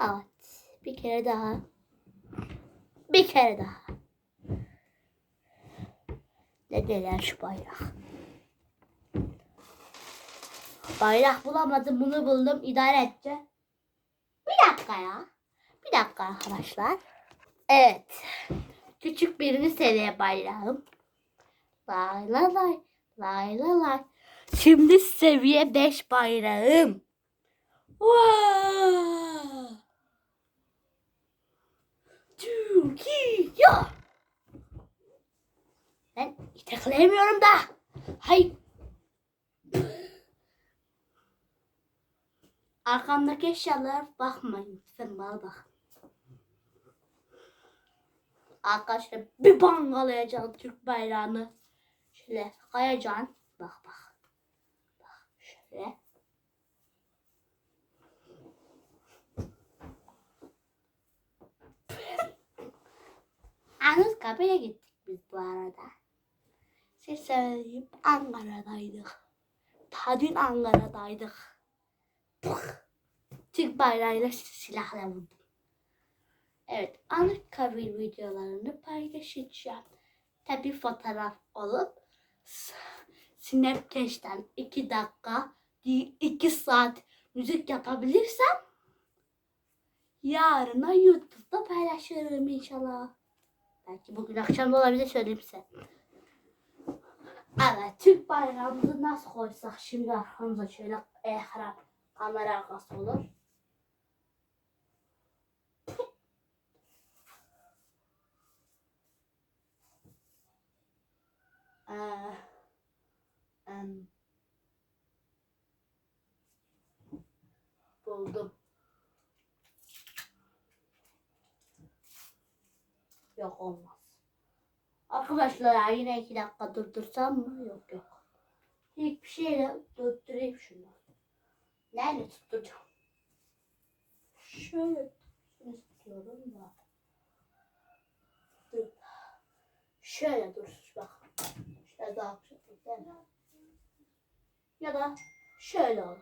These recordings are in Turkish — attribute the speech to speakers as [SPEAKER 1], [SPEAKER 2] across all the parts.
[SPEAKER 1] Evet. Bir kere daha. Bir kere daha. Ne derler şu bayrak? Bayrak bulamadım bunu buldum idare edeceğim. Bir dakika ya. Bir dakika arkadaşlar. Evet. Küçük birini seviye bayrağım. Lay lay lay. Lay lay lay. Şimdi seviye 5 bayrağım. Wow. Türkiye. Ben itekleyemiyorum da. Hay. Arkamdaki eşyalara bakmayın. Sen bana bak. Arkadaşlar bir bangalayacağım Türk bayrağını. Şöyle kayacaksın. Bak bak. Bak şöyle. Anıtkabir'e gittik biz bu arada. Siz söyleyeyim Ankara'daydık. Ta dün Ankara'daydık. Türk bayrağıyla silahla vurdum. Evet, Anıtkabir videolarını paylaşacağım. Tabi fotoğraf olup Snapchat'ten 2 dakika, 2 saat müzik yapabilirsem yarına YouTube'da paylaşırım inşallah. Belki bugün akşam da olabilir söyleyeyim size. Evet, Türk bayrağımızı nasıl koysak şimdi arkamıza şöyle ekran, kamera arkası olur. Ee, em, buldum. Yok olmaz. Arkadaşlar yine iki dakika durdursam mı? Yok yok. İlk bir şeyle durdurayım şunu. Nerede tutturacağım? Şöyle istiyorum da. Dur. Şöyle dursun bak. Şöyle daha güzel değil? Ya da şöyle olur.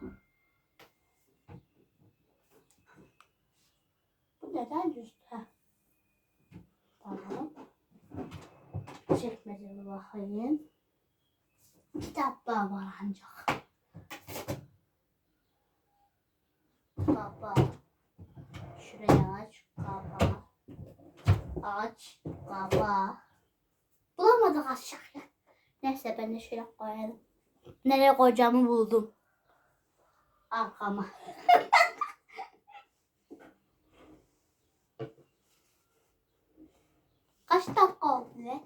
[SPEAKER 1] Bu neden düz? Heh. Tamam. Çekmeceme bakayım. Kitap daha var ancak. Kapağı. Şuraya aç. Kapağı. Aç. Kapağı. Bulamadık aşağıya. Neyse ben de şöyle koyalım. Nereye koyacağımı buldum. Arkama. Kaç dakika oldu be?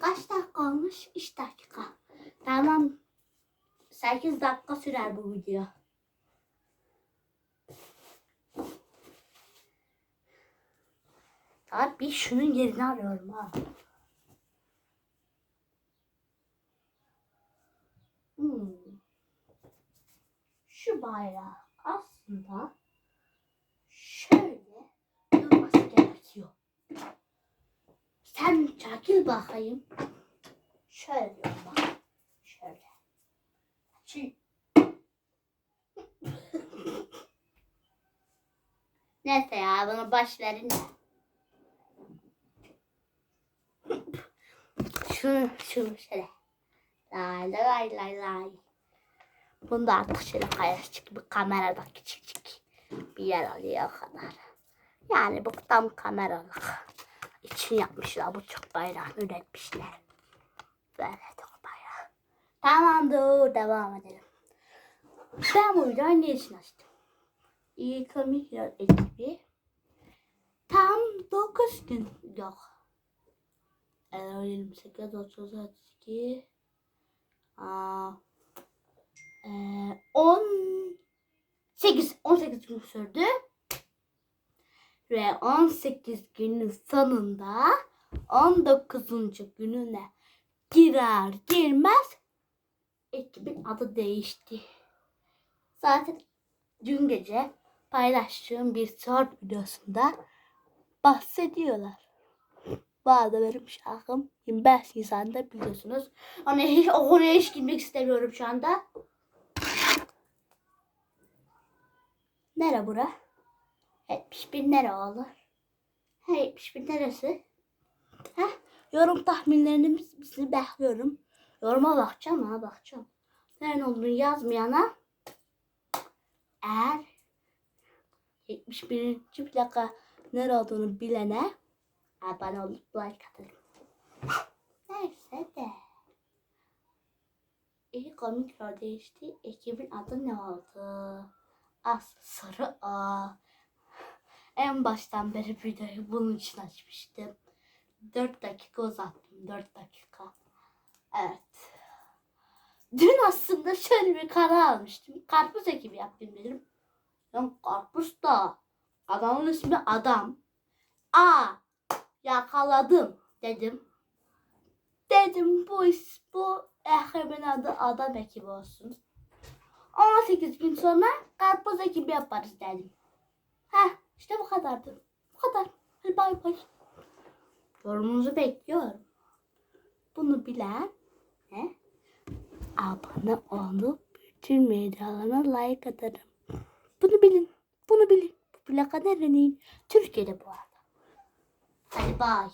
[SPEAKER 1] Kaç dakika olmuş? 3 dakika. Tamam. 8 dakika sürer bu video. Bir şunun yerini arıyorum ha. Hmm. Şu bayrağı aslında şöyle durması gerekiyor. Sen çakil bakayım. Şöyle bak. Şöyle. Çi- Neyse ya bunu baş verin de. Şunu, şunu şöyle. Lay lay lay lay. Bunu da artık şöyle paylaştık bir kamerada küçücük bir yer alıyor kadar. Yani bu tam kameralık için yapmışlar bu çok bayrağı üretmişler. Böyle bayrağı. Tamamdır devam edelim. Ben bu videoyu ne için açtım? İyi komik ekibi. Tam 9 gün yok. Ee, 28, 30, 32 Aa, ee, 18 18 gün sürdü. Ve 18 günün sonunda 19. gününe girer girmez ekibin adı değişti. Zaten dün gece paylaştığım bir short videosunda bahsediyorlar. Bu arada benim şarkım 25 Nisan'da biliyorsunuz. Hani hiç, o konuya hiç girmek istemiyorum şu anda. Nere bura? 71 nere olur? Ha 71 neresi? Heh, yorum tahminlerinizi bekliyorum. Yoruma bakacağım ha bakacağım. Nerede olduğunu yazmayana eğer 71. plaka nere olduğunu bilene abone olup like atarım. Neyse de. İyi komik değişti. Ekibin adı ne oldu? As sarı A. En baştan beri videoyu bunun için açmıştım. 4 dakika uzattım. 4 dakika. Evet. Dün aslında şöyle bir karar almıştım. Karpuz ekibi yapayım dedim. Lan karpuz da adamın ismi adam. Aa yakaladım dedim. Dedim bu iş bu ekibin adı adam ekibi olsun. 18 gün sonra karpuz ekibi yaparız dedim. Heh işte bu kadardı. Bu kadar. Hadi bay bay. Yorumunuzu bekliyorum. Bunu bilen ne? Abone olup bütün medyalarına like atarım. Bunu bilin. Bunu bilin. Bu plaka nerenin? Türkiye'de bu arada. Hadi bay.